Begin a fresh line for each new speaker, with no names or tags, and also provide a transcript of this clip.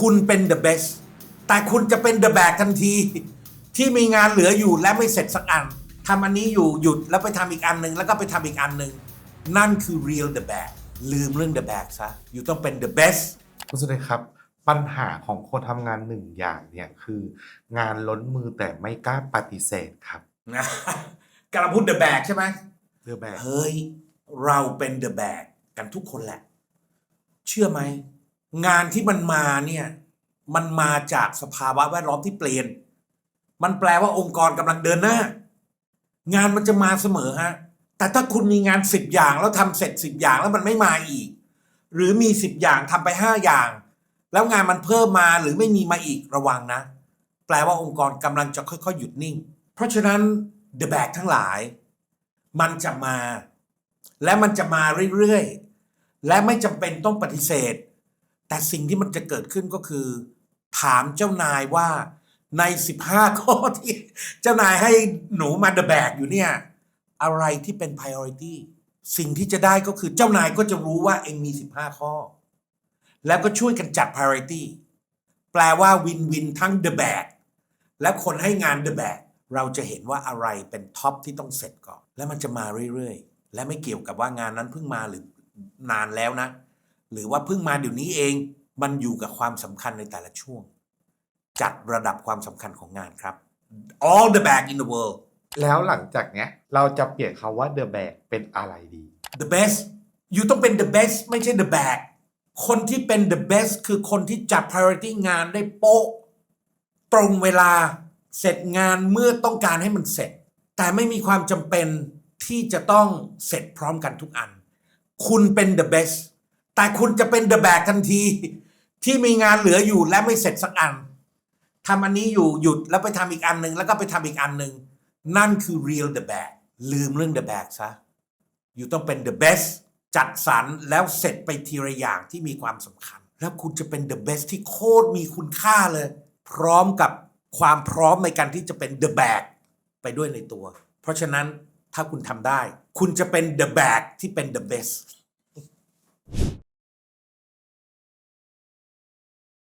คุณเป็น the best แต่คุณจะเป็น the bag ทันที ที่มีงานเหลืออยู่และไม่เสร็จสักอันทำอันนี้อยู่หยุดแล้วไปทำอีกอันหนึ่งแล้วก็ไปทำอีกอันหนึ่งนั่นคือ real the bag ลืมเรื่อง the bag ซะอยู่ต้องเป็น the best
คุณสุดเลยครับ ปัญหาของคนทำงานหนึ่งอย่างเนี่ยคือ งานล้นมือแต่ไม่กล้าปฏิเสธครับ
นะกำลังพูด the bag ใช่ไหม
เรือแบบ
เฮ้ย เราเป็น the bag กันทุกคนแหละ เชื่อไหม งานที่มันมาเนี่ยมันมาจากสภาวะแวดล้อมที่เปลี่ยน มันแปลว่าองค์กรกำลังเดินหน้า งานมันจะมาเสมอฮะ แต่ถ้าคุณมีงานสิบอย่างแล้วทำเสร็จสิบอย่างแล้วมันไม่มาอีก หรือมีสิบอย่างทำไปห้าอย่าง แล้วงานมันเพิ่มมาหรือไม่มีมาอีกระวังนะ แปลว่าองค์กรกำลังจะค่อยๆหยุดนิ่ง เพราะฉะนั้น the bag ทั้งหลาย มันจะมา และมันจะมาเรื่อยๆ และไม่จำเป็นต้องปฏิเสธ แต่สิ่งที่มันจะเกิดขึ้นก็คือ ถามเจ้านายว่าใน 15 ข้อที่ เจ้านายให้หนูมาเดอะแบกอยู่เนี่ย อะไรที่เป็น priority สิ่งที่จะได้ก็คือเจ้านายก็จะรู้ว่าเองมี 15 ข้อ แล้วก็ช่วยกันจัด priority แปลว่าวินวินทั้ง the bag และคนให้งาน the bag เราจะเห็นว่าอะไรเป็นท็อปที่ต้องเสร็จก่อน และมันจะมาเรื่อยๆ และไม่เกี่ยวกับว่างานนั้นเพิ่งมาหรือนานแล้วนะ หรือว่าเพิ่งมาเดี๋ยวนี้เอง มันอยู่กับความสำคัญในแต่ละช่วง จัดระดับความสำคัญของงานครับ all the bag in the world
แล้วหลังจากเนี้ย เราจะเปลี่ยนคาว่าเดอะแบกเป็นอะไรดี
the best อยู่ต้องเป็น the best ไม่ใช่ the bag คนที่เป็น the best คือคนที่จัด priority งานได้โป๊ะ ตรงเวลาเสร็จงานเมื่อต้องการให้มันเสร็จ แต่ไม่มีความจำเป็นที่จะต้องเสร็จพร้อมกันทุกอัน คุณเป็น the best แต่คุณจะเป็น the bag ทันที ที่มีงานเหลืออยู่และไม่เสร็จสักอันทำอันนี้อยู่หยุดแล้วไปทำอีกอันหนึ่งแล้วก็ไปทำอีกอันหนึ่งนั่นคือ real the bag ลืมเรื่อง the bag ซะอยู่ต้องเป็น the best จัดสรรแล้วเสร็จไปทีละอย่างที่มีความสำคัญ แล้วคุณจะเป็น the best ที่โคตรมีคุณค่าเลย พร้อมกับความพร้อมในการที่จะเป็น the bag ไปด้วยในตัว เพราะฉะนั้นถ้าคุณทำได้ คุณจะเป็น the bag ที่เป็น the best